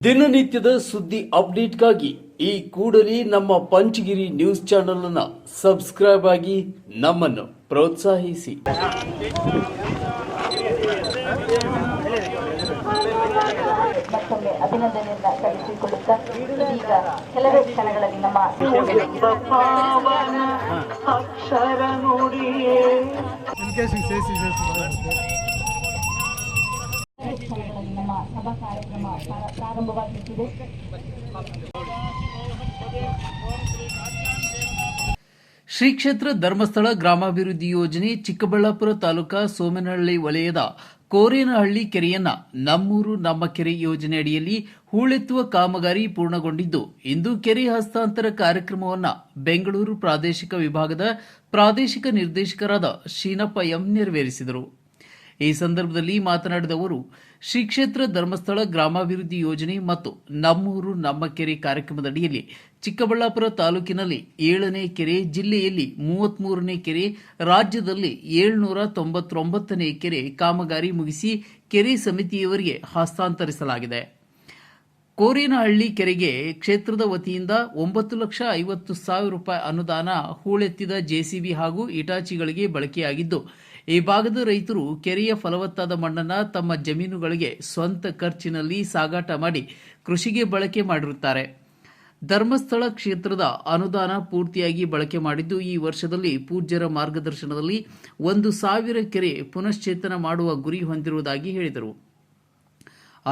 ದಿನನಿತ್ಯದ ಸುದ್ದಿ ಅಪ್ಡೇಟ್ಗಾಗಿ ಈ ಕೂಡಲೇ ನಮ್ಮ ಪಂಚಗಿರಿ ನ್ಯೂಸ್ ಚಾನೆಲ್ ಅನ್ನು ಸಬ್ಸ್ಕ್ರೈಬ್ ಆಗಿ ನಮ್ಮನ್ನು ಪ್ರೋತ್ಸಾಹಿಸಿ ಮತ್ತೊಮ್ಮೆ ಅಭಿನಂದನೆಯಿಂದ ಸಲ್ಲಿಸಿಕೊಳ್ಳುತ್ತಾ ಈಗ ಕೆಲವೇ ಕ್ಷಣಗಳಲ್ಲಿ ನಮ್ಮ ಅಕ್ಷರ ಶ್ರೀ ಕ್ಷೇತ್ರ ಧರ್ಮಸ್ಥಳ ಗ್ರಾಮಾಭಿವೃದ್ಧಿ ಯೋಜನೆ ಚಿಕ್ಕಬಳ್ಳಾಪುರ ತಾಲೂಕಾ ಸೋಮನಹಳ್ಳಿ ವಲಯದ ಕೋರೇನಹಳ್ಳಿ ಕೆರೆಯನ್ನ ನಮ್ಮೂರು ನಮ್ಮ ಕೆರೆ ಯೋಜನೆ ಅಡಿಯಲ್ಲಿ ಹೂಳೆತ್ತುವ ಕಾಮಗಾರಿ ಪೂರ್ಣಗೊಂಡಿದ್ದು, ಇಂದು ಕೆರೆ ಹಸ್ತಾಂತರ ಕಾರ್ಯಕ್ರಮವನ್ನು ಬೆಂಗಳೂರು ಪ್ರಾದೇಶಿಕ ವಿಭಾಗದ ಪ್ರಾದೇಶಿಕ ನಿರ್ದೇಶಕರಾದ ಶೀನಪ್ಪ ಎಂ ನೆರವೇರಿಸಿದರು. ಈ ಸಂದರ್ಭದಲ್ಲಿ ಮಾತನಾಡಿದ ಅವರು, ಶ್ರೀ ಕ್ಷೇತ್ರ ಧರ್ಮಸ್ಥಳ ಗ್ರಾಮಾಭಿವೃದ್ಧಿ ಯೋಜನೆ ಮತ್ತು ನಮ್ಮೂರು ನಮ್ಮ ಕೆರೆ ಕಾರ್ಯಕ್ರಮದಡಿಯಲ್ಲಿ ಚಿಕ್ಕಬಳ್ಳಾಪುರ ತಾಲೂಕಿನಲ್ಲಿ ಏಳನೇ ಕೆರೆ, ಜಿಲ್ಲೆಯಲ್ಲಿ ಮೂವತ್ಮೂರನೇ ಕೆರೆ, ರಾಜ್ಯದಲ್ಲಿ ಏಳ್ನೂರ ತೊಂಬತ್ತೊಂಬತ್ತನೇ ಕೆರೆ ಕಾಮಗಾರಿ ಮುಗಿಸಿ ಕೆರೆ ಸಮಿತಿಯವರಿಗೆ ಹಸ್ತಾಂತರಿಸಲಾಗಿದೆ. ಕೋರಿನಹಳ್ಳಿ ಕೆರೆಗೆ ಕ್ಷೇತ್ರದ ವತಿಯಿಂದ ಒಂಬತ್ತು ಲಕ್ಷ ಐವತ್ತು ಸಾವಿರ ರೂಪಾಯಿ ಅನುದಾನ ಹೂಳೆತ್ತಿದ ಜೆಸಿಬಿ ಹಾಗೂ ಇಟಾಚಿಗಳಿಗೆ ಬಳಕೆಯಾಗಿದ್ದು ಈ ಭಾಗದ ರೈತರು ಕೆರೆಯ ಫಲವತ್ತಾದ ಮಣ್ಣನ್ನು ತಮ್ಮ ಜಮೀನುಗಳಿಗೆ ಸ್ವಂತ ಖರ್ಚಿನಲ್ಲಿ ಸಾಗಾಟ ಮಾಡಿ ಕೃಷಿಗೆ ಬಳಕೆ ಮಾಡಿರುತ್ತಾರೆ. ಧರ್ಮಸ್ಥಳ ಕ್ಷೇತ್ರದ ಅನುದಾನ ಪೂರ್ತಿಯಾಗಿ ಬಳಕೆ ಮಾಡಿದ್ದು ಈ ವರ್ಷದಲ್ಲಿ ಪೂಜ್ಯರ ಮಾರ್ಗದರ್ಶನದಲ್ಲಿ ಒಂದು ಸಾವಿರ ಕೆರೆ ಪುನಶ್ಚೇತನ ಮಾಡುವ ಗುರಿ ಹೊಂದಿರುವುದಾಗಿ ಹೇಳಿದರು.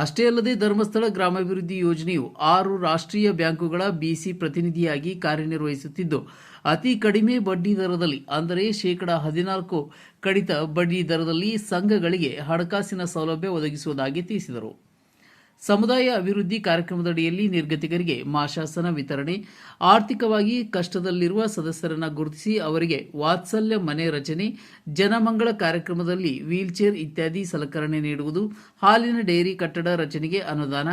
ಅಷ್ಟೇ ಅಲ್ಲದೆ ಧರ್ಮಸ್ಥಳ ಗ್ರಾಮಾಭಿವೃದ್ಧಿ ಯೋಜನೆಯು ಆರು ರಾಷ್ಟ್ರೀಯ ಬ್ಯಾಂಕುಗಳ ಬಿಸಿ ಪ್ರತಿನಿಧಿಯಾಗಿ ಕಾರ್ಯನಿರ್ವಹಿಸುತ್ತಿದ್ದು, ಅತಿ ಕಡಿಮೆ ಬಡ್ಡಿ ದರದಲ್ಲಿ, ಅಂದರೆ ಶೇಕಡ ಹದಿನಾಲ್ಕು ಕಡಿತ ಬಡ್ಡಿ ದರದಲ್ಲಿ ಸಂಘಗಳಿಗೆ ಹಣಕಾಸಿನ ಸೌಲಭ್ಯ ಒದಗಿಸುವುದಾಗಿ ತಿಳಿಸಿದರು. ಸಮುದಾಯ ಅಭಿವೃದ್ಧಿ ಕಾರ್ಯಕ್ರಮದಡಿಯಲ್ಲಿ ನಿರ್ಗತಿಕರಿಗೆ ಮಾಶಾಸನ ವಿತರಣೆ, ಆರ್ಥಿಕವಾಗಿ ಕಷ್ಟದಲ್ಲಿರುವ ಸದಸ್ಯರನ್ನು ಗುರುತಿಸಿ ಅವರಿಗೆ ವಾತ್ಸಲ್ಯ ಮನೆ ರಚನೆ, ಜನಮಂಗಳ ಕಾರ್ಯಕ್ರಮದಲ್ಲಿ ವೀಲ್ಚೇರ್ ಇತ್ಯಾದಿ ಸಲಕರಣೆ ನೀಡುವುದು, ಹಾಲಿನ ಡೈರಿ ಕಟ್ಟಡ ರಚನೆಗೆ ಅನುದಾನ,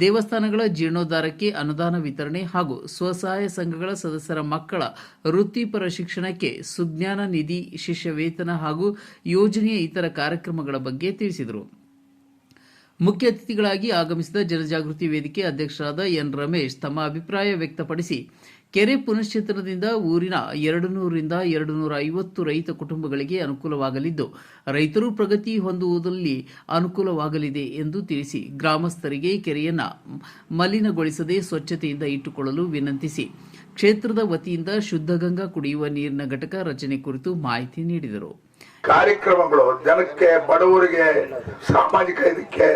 ದೇವಸ್ಥಾನಗಳ ಜೀರ್ಣೋದ್ಧಾರಕ್ಕೆ ಅನುದಾನ ವಿತರಣೆ ಹಾಗೂ ಸ್ವಸಹಾಯ ಸಂಘಗಳ ಸದಸ್ಯರ ಮಕ್ಕಳ ವೃತ್ತಿಪರ ಶಿಕ್ಷಣಕ್ಕೆ ಸುಜ್ಞಾನ ನಿಧಿ ಶಿಷ್ಯ ವೇತನ ಹಾಗೂ ಯೋಜನೆಯ ಇತರ ಕಾರ್ಯಕ್ರಮಗಳ ಬಗ್ಗೆ ತಿಳಿಸಿದರು. ಮುಖ್ಯ ಅತಿಥಿಗಳಾಗಿ ಆಗಮಿಸಿದ ಜನಜಾಗೃತಿ ವೇದಿಕೆ ಅಧ್ಯಕ್ಷರಾದ ಎನ್ ರಮೇಶ್ ತಮ್ಮ ಅಭಿಪ್ರಾಯ ವ್ಯಕ್ತಪಡಿಸಿ, ಕೆರೆ ಪುನಶ್ಚೇತನದಿಂದ ಊರಿನ ಎರಡು ನೂರರಿಂದ ಎರಡು ನೂರ ಐವತ್ತು ರೈತ ಕುಟುಂಬಗಳಿಗೆ ಅನುಕೂಲವಾಗಲಿದ್ದು, ರೈತರು ಪ್ರಗತಿ ಹೊಂದುವುದರಲ್ಲಿ ಅನುಕೂಲವಾಗಲಿದೆ ಎಂದು ತಿಳಿಸಿ, ಗ್ರಾಮಸ್ಥರಿಗೆ ಕೆರೆಯನ್ನು ಮಲಿನಗೊಳಿಸದೆ ಸ್ವಚ್ಛತೆಯಿಂದ ಇಟ್ಟುಕೊಳ್ಳಲು ವಿನಂತಿಸಿ. ಕ್ಷೇತ್ರದ ವತಿಯಿಂದ ಶುದ್ಧ ಗಂಗಾ ಕುಡಿಯುವ ನೀರಿನ ಘಟಕ ರಚನೆ ಕುರಿತು ಮಾಹಿತಿ ನೀಡಿದರು. ಕಾರ್ಯಕ್ರಮಗಳು ಜನಕ್ಕೆ, ಬಡವರಿಗೆ, ಸಾಮಾಜಿಕ ಇದಕ್ಕೆ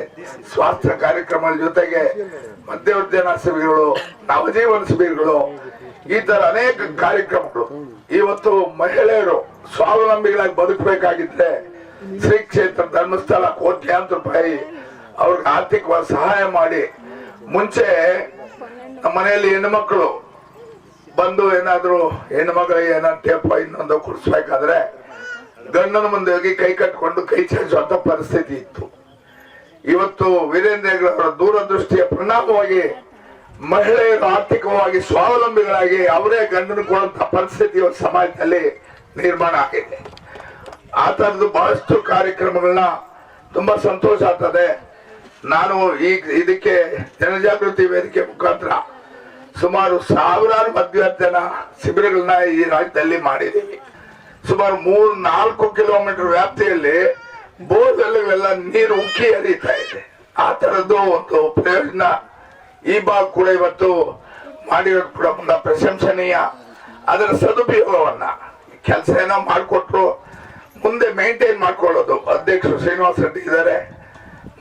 ಸ್ವಾಸ್ಥ್ಯ ಕಾರ್ಯಕ್ರಮಗಳ ಜೊತೆಗೆ ಮಧ್ಯವರ್ಜನ ಶಿಬಿರಗಳು ನವಜೀವನ ಶಿಬಿರಗಳು, ಈ ತರ ಅನೇಕ ಕಾರ್ಯಕ್ರಮಗಳು. ಇವತ್ತು ಮಹಿಳೆಯರು ಸ್ವಾವಲಂಬಿಗಳಾಗಿ ಬದುಕಬೇಕಾಗಿದ್ರೆ ಶ್ರೀ ಕ್ಷೇತ್ರ ಧರ್ಮಸ್ಥಳ ಕೋಟ್ಯಾಂತರ ರೂಪಾಯಿ ಅವ್ರಿಗೆ ಆರ್ಥಿಕವಾಗಿ ಸಹಾಯ ಮಾಡಿ. ಮುಂಚೆ ನಮ್ಮ ಮನೆಯಲ್ಲಿ ಹೆಣ್ಣುಮಕ್ಕಳು ಬಂದು ಏನಾದ್ರು ಹೆಣ್ಣು ಮಗ ಏನಾದ್ರು ಟೇಪ ಇನ್ನೊಂದು ಕುಡಿಸ್ಬೇಕಾದ್ರೆ ಗಂಡನ ಮುಂದೆ ಹೋಗಿ ಕೈ ಕಟ್ಕೊಂಡು ಕೈ ಚಾಚುವಂತ ಪರಿಸ್ಥಿತಿ ಇತ್ತು. ಇವತ್ತು ವೀರೇಂದ್ರ ಅವರ ದೂರದೃಷ್ಟಿಯ ಪರಿಣಾಮವಾಗಿ ಮಹಿಳೆಯರು ಆರ್ಥಿಕವಾಗಿ ಸ್ವಾವಲಂಬಿಗಳಾಗಿ ಅವರೇ ಗಂಡನ ಕೊಡುವಂತ ಪರಿಸ್ಥಿತಿ ಸಮಾಜದಲ್ಲಿ ನಿರ್ಮಾಣ ಆಗಿದೆ. ಆ ಥರದ್ದು ಬಹಳಷ್ಟು ಕಾರ್ಯಕ್ರಮಗಳನ್ನ ತುಂಬಾ ಸಂತೋಷ ಆಗ್ತದೆ. ನಾನು ಈ ಇದಕ್ಕೆ ಜನಜಾಗೃತಿ ವೇದಿಕೆ ಮುಖಾಂತರ ಸುಮಾರು ಸಾವಿರಾರು ಮಧ್ಯವರ್ಜನ ಶಿಬಿರಗಳನ್ನ ಈ ರಾಜ್ಯದಲ್ಲಿ ಮಾಡಿದ್ದೀವಿ ಸುಮಾರು ಮೂರ್, ನಾಲ್ಕು ಕಿಲೋಮೀಟರ್ ವ್ಯಾಪ್ತಿಯಲ್ಲಿ ಬೋರ್ವೆಲ್ಗಳೆಲ್ಲ ನೀರು ಉಕ್ಕಿ ಹರಿತಾ ಇದೆ. ಆ ತರದ್ದು ಒಂದು ಪ್ರಯೋಜನ. ಈ ಭಾಗ ಕೂಡ ಇವತ್ತು ಮಾಡಿರೋದು ಕೂಡ ಮುಂದೆ ಪ್ರಶಂಸನೀಯ. ಅದರ ಸದುಪಯೋಗವನ್ನ ಕೆಲಸ ಏನೋ ಮಾಡಿಕೊಟ್ರು ಮುಂದೆ ಮೇಂಟೈನ್ ಮಾಡ್ಕೊಳ್ಳೋದು. ಅಧ್ಯಕ್ಷರು ಶ್ರೀನಿವಾಸ ರೆಡ್ಡಿ ಇದ್ದಾರೆ.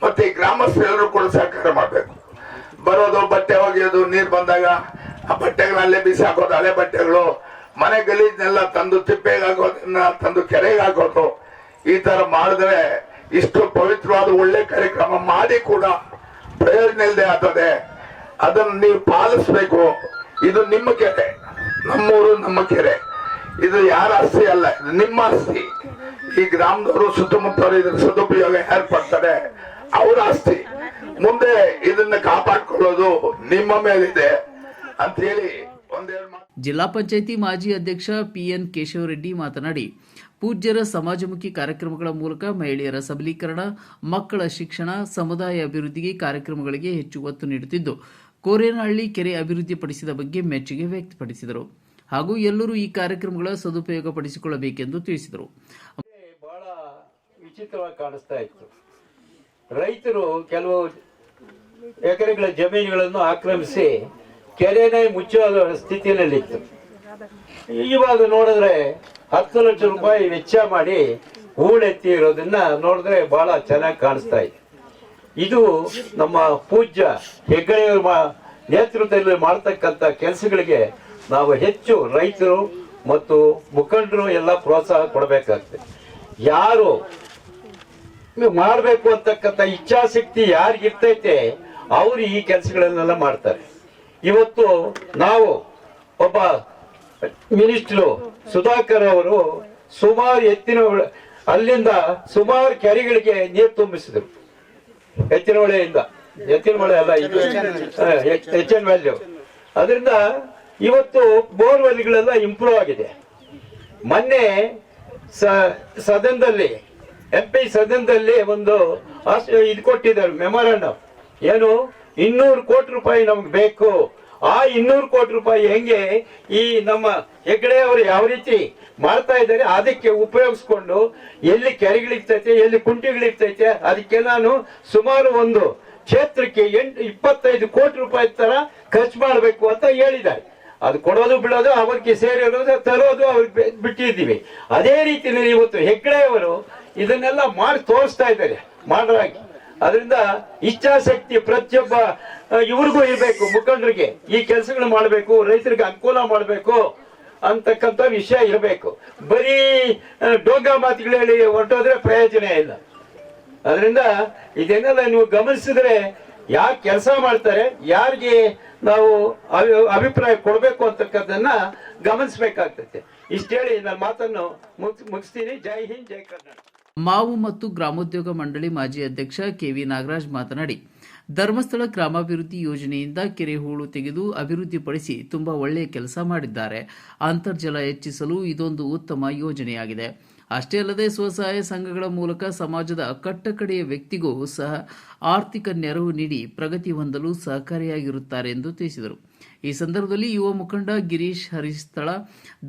ಮತ್ತೆ ಗ್ರಾಮಸ್ಥರೆಲ್ಲರೂ ಕೂಡ ಸಹಕಾರ ಮಾಡಬೇಕು. ಬರೋದು ಬಟ್ಟೆ ಒಗೆಯೋದು, ನೀರು ಬಂದಾಗ ಆ ಬಟ್ಟೆಗಳಲ್ಲೇ ಬಿಸಿ ಹಾಕೋದು ಹಳೆ ಬಟ್ಟೆಗಳು. ಮನೆ ಗಲೀಜ್ನೆಲ್ಲ ತಂದು ತಿಪ್ಪೆಗೆ ಹಾಕೋದನ್ನ ತಂದು ಕೆರೆಗೆ ಹಾಕೋದು ಈ ತರ ಮಾಡಿದ್ರೆ ಇಷ್ಟು ಪವಿತ್ರವಾದ ಒಳ್ಳೆ ಕಾರ್ಯಕ್ರಮ ಮಾಡಿ ಕೂಡ ಪ್ರಯೋಜನ ಇಲ್ಲದೆ ಆಗ್ತದೆ. ಅದನ್ನು ನೀವು ಪಾಲಿಸ್ಬೇಕು. ಇದು ನಿಮ್ಮ ಕೆರೆ. ನಮ್ಮೂರು ನಮ್ಮ ಕೆರೆ. ಇದು ಯಾರ ಆಸ್ತಿ ಅಲ್ಲ, ಇದು ನಿಮ್ಮ ಆಸ್ತಿ. ಈ ಗ್ರಾಮದವರು ಸುತ್ತಮುತ್ತವರು ಇದ್ರ ಸದುಪಯೋಗ ಯಾರು ಪಡ್ತಾರೆ? ಅವರ ಆಸ್ತಿ. ಮುಂದೆ ಇದನ್ನ ಕಾಪಾಡ್ಕೊಳ್ಳೋದು ನಿಮ್ಮ ಮೇಲಿದೆ ಅಂತ ಹೇಳಿ ಜಿಲ್ಲಾ ಪಂಚಾಯಿತಿ ಮಾಜಿ ಅಧ್ಯಕ್ಷ ಪಿಎನ್ ಕೇಶವರೆಡ್ಡಿ ಮಾತನಾಡಿ ಪೂಜ್ಯರ ಸಮಾಜಮುಖಿ ಕಾರ್ಯಕ್ರಮಗಳ ಮೂಲಕ ಮಹಿಳೆಯರ ಸಬಲೀಕರಣ ಮಕ್ಕಳ ಶಿಕ್ಷಣ ಸಮುದಾಯ ಅಭಿವೃದ್ಧಿಗೆ ಕಾರ್ಯಕ್ರಮಗಳಿಗೆ ಹೆಚ್ಚು ಒತ್ತು ನೀಡುತ್ತಿದ್ದು ಕೋರೇನಹಳ್ಳಿ ಕೆರೆ ಅಭಿವೃದ್ಧಿಪಡಿಸಿದ ಬಗ್ಗೆ ಮೆಚ್ಚುಗೆ ವ್ಯಕ್ತಪಡಿಸಿದರು. ಹಾಗೂ ಎಲ್ಲರೂ ಈ ಕಾರ್ಯಕ್ರಮಗಳ ಸದುಪಯೋಗ ಪಡಿಸಿಕೊಳ್ಳಬೇಕೆಂದು ತಿಳಿಸಿದರು. ಬಹಳ ವಿಚಿತ್ರವಾಗಿ ಕಾಣಿಸ್ತಾ ಇತ್ತು. ರೈತರು ಕೆಲವು ಎಕರೆಗಳ ಜಮೀನುಗಳನ್ನು ಆಕ್ರಮಿಸಿ ಕೆರೆನೇ ಮುಚ್ಚುವ ಸ್ಥಿತಿಯಲ್ಲಿತ್ತು. ಇವಾಗ ನೋಡಿದ್ರೆ ಹತ್ತು ಲಕ್ಷ ರೂಪಾಯಿ ವೆಚ್ಚ ಮಾಡಿ ಹೂಳೆತ್ತಿ ಇರೋದನ್ನ ನೋಡಿದ್ರೆ ಬಹಳ ಚೆನ್ನಾಗಿ ಕಾಣಿಸ್ತಾ ಇದೆ. ಇದು ನಮ್ಮ ಪೂಜ್ಯ ಹೆಗ್ಗಡೆಯವರ ನೇತೃತ್ವದಲ್ಲಿ ಮಾಡ್ತಕ್ಕಂಥ ಕೆಲಸಗಳಿಗೆ ನಾವು ಹೆಚ್ಚು ರೈತರು ಮತ್ತು ಮುಖಂಡರು ಎಲ್ಲ ಪ್ರೋತ್ಸಾಹ ಕೊಡಬೇಕಾಗ್ತದೆ. ಯಾರು ಮಾಡಬೇಕು ಅಂತಕ್ಕಂಥ ಇಚ್ಛಾಶಕ್ತಿ ಯಾರಿಗಿರ್ತೈತೆ ಅವರು ಈ ಕೆಲಸಗಳನ್ನೆಲ್ಲ ಮಾಡ್ತಾರೆ. ಇವತ್ತು ನಾವು ಒಬ್ಬ ಮಿನಿಸ್ಟ್ರು ಸುಧಾಕರ್ ಅವರು ಸುಮಾರು ಎತ್ತಿನ ಅಲ್ಲಿಂದ ಸುಮಾರು ಕೆರೆಗಳಿಗೆ ನೀರು ತುಂಬಿಸಿದ್ರು. ಎತ್ತಿನ ಹೊಳೆಯಿಂದ. ಎತ್ತಿನ ಹೊಳೆ ಅಲ್ಲ ಎಚ್ ಎನ್ ವ್ಯಾಲ್ಯೂ ಅದರಿಂದ ಇವತ್ತು ಬೋರ್ವೆಲ್ಗಳೆಲ್ಲ ಇಂಪ್ರೂವ್ ಆಗಿದೆ. ಮೊನ್ನೆ ಸದನದಲ್ಲಿ ಎಂ ಪಿ ಸದನದಲ್ಲಿ ಒಂದು ಇದು ಕೊಟ್ಟಿದ್ದಾರೆ ಮೆಮೊರಾಂಡಮ್ ಏನು? ಇನ್ನೂರು ಕೋಟಿ ರೂಪಾಯಿ ನಮ್ಗೆ ಬೇಕು. ಆ ಇನ್ನೂರು ಕೋಟಿ ರೂಪಾಯಿ ಹೆಂಗೆ ಈ ನಮ್ಮ ಹೆಗ್ಡೆ ಅವರು ಯಾವ ರೀತಿ ಮಾಡ್ತಾ ಇದ್ದಾರೆ, ಅದಕ್ಕೆ ಉಪಯೋಗಿಸ್ಕೊಂಡು ಎಲ್ಲಿ ಕೆರೆಗಳಿರ್ತೈತೆ, ಎಲ್ಲಿ ಕುಂಟಿಗಳಿರ್ತೈತೆ, ಅದಕ್ಕೆ ನಾನು ಸುಮಾರು ಒಂದು ಕ್ಷೇತ್ರಕ್ಕೆ ಎಂಟು, ಇಪ್ಪತ್ತೈದು ಕೋಟಿ ರೂಪಾಯಿ ತರ ಖರ್ಚು ಮಾಡಬೇಕು ಅಂತ ಹೇಳಿದ್ದಾರೆ. ಅದು ಕೊಡೋದು, ಬಿಡೋದು, ಅವರಿಗೆ ಸೇರಿರೋದು ತರೋದು, ಅವ್ರಿಗೆ ಬಿಟ್ಟಿದ್ದೀವಿ. ಅದೇ ರೀತಿಯಲ್ಲಿ ಇವತ್ತು ಹೆಗ್ಗಡೆಯವರು ಇದನ್ನೆಲ್ಲ ಮಾಡಿ ತೋರಿಸ್ತಾ ಇದ್ದಾರೆ ಮಾಡಲಾಗಿ ಅದರಿಂದ ಇಚ್ಛಾಶಕ್ತಿ ಪ್ರತಿಯೊಬ್ಬ ಇವ್ರಿಗೂ ಇರಬೇಕು, ಮುಖಂಡರಿಗೆ. ಈ ಕೆಲಸಗಳು ಮಾಡಬೇಕು, ರೈತರಿಗೆ ಅನುಕೂಲ ಮಾಡಬೇಕು ಅಂತಕ್ಕಂಥ ವಿಷಯ ಇರಬೇಕು. ಬರೀ ಡೋಗಾ ಮಾತುಗಳು ಹೇಳಿ ಹೊರಟೋದ್ರೆ ಪ್ರಯೋಜನ ಇಲ್ಲ. ಅದರಿಂದ ಇದೇನೆಲ್ಲ ನೀವು ಗಮನಿಸಿದ್ರೆ ಯಾರು ಕೆಲಸ ಮಾಡ್ತಾರೆ, ಯಾರಿಗೆ ನಾವು ಅಭಿ- ಅಭಿಪ್ರಾಯ ಕೊಡಬೇಕು ಅಂತಕ್ಕಂಥದನ್ನ ಗಮನಿಸ್ಬೇಕಾಗ್ತೈತೆ. ಇಷ್ಟು ಹೇಳಿ ನನ್ನ ಮಾತನ್ನು ಮುಗಿಸ್, ಮುಗಿಸ್ತೀನಿ. ಜೈ ಹಿಂದ್, ಜೈ ಕರ್ನಾಟಕ. ಮಾವು ಮತ್ತು ಗ್ರಾಮೋದ್ಯೋಗ ಮಂಡಳಿ ಮಾಜಿ ಅಧ್ಯಕ್ಷ ಕೆವಿ ನಾಗರಾಜ್ ಮಾತನಾಡಿ, ಧರ್ಮಸ್ಥಳ ಗ್ರಾಮಾಭಿವೃದ್ಧಿ ಯೋಜನೆಯಿಂದ ಕೆರೆ ಹೂಳು ತೆಗೆದು ಅಭಿವೃದ್ಧಿಪಡಿಸಿ ತುಂಬಾ ಒಳ್ಳೆಯ ಕೆಲಸ ಮಾಡಿದ್ದಾರೆ. ಅಂತರ್ಜಲ ಹೆಚ್ಚಿಸಲು ಇದೊಂದು ಉತ್ತಮ ಯೋಜನೆಯಾಗಿದೆ. ಅಷ್ಟೇ ಅಲ್ಲದೆ ಸ್ವಸಹಾಯ ಸಂಘಗಳ ಮೂಲಕ ಸಮಾಜದ ಕಟ್ಟಕಡೆಯ ವ್ಯಕ್ತಿಗೂ ಸಹ ಆರ್ಥಿಕ ನೆರವು ನೀಡಿ ಪ್ರಗತಿ ಹೊಂದಲು ಸಹಕಾರಿಯಾಗಿರುತ್ತಾರೆ ಎಂದು ತಿಳಿಸಿದರು. ಈ ಸಂದರ್ಭದಲ್ಲಿ ಯುವ ಮುಖಂಡ ಗಿರೀಶ್ ಹರಿಸ್ಥಳ,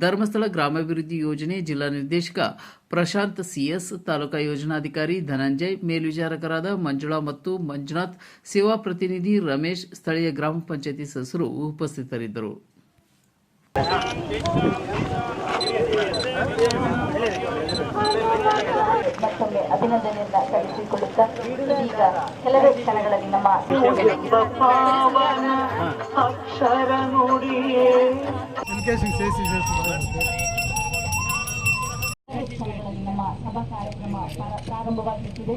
ಧರ್ಮಸ್ಥಳ ಗ್ರಾಮಾಭಿವೃದ್ಧಿ ಯೋಜನೆ ಜಿಲ್ಲಾ ನಿರ್ದೇಶಕ ಪ್ರಶಾಂತ್ ಸಿಎಸ್, ತಾಲೂಕಾ ಯೋಜನಾಧಿಕಾರಿ ಧನಂಜಯ್, ಮೇಲ್ವಿಚಾರಕರಾದ ಮಂಜುಳಾ ಮತ್ತು ಮಂಜುನಾಥ್, ಸೇವಾ ಪ್ರತಿನಿಧಿ ರಮೇಶ್, ಸ್ಥಳೀಯ ಗ್ರಾಮ ಪಂಚಾಯತಿ ಸದಸ್ಯರು ಉಪಸ್ಥಿತರಿದ್ದರು. ಮತ್ತೊಮ್ಮೆ ಅಭಿನಂದನೆಯನ್ನ ಸಲ್ಲಿಸಿಕೊಳ್ಳುತ್ತಾ ಈಗ ಕೆಲವೇ ಕ್ಷಣಗಳಲ್ಲಿ ನಮ್ಮ ಅಕ್ಷರ ನುಡಿಯೇ. ಕೆಲವೇ ಕ್ಷಣಗಳಲ್ಲಿ ನಮ್ಮ ಸಭಾ ಕಾರ್ಯಕ್ರಮ ಪ್ರಾರ- ಪ್ರಾರಂಭವಾಗುತ್ತಿದೆ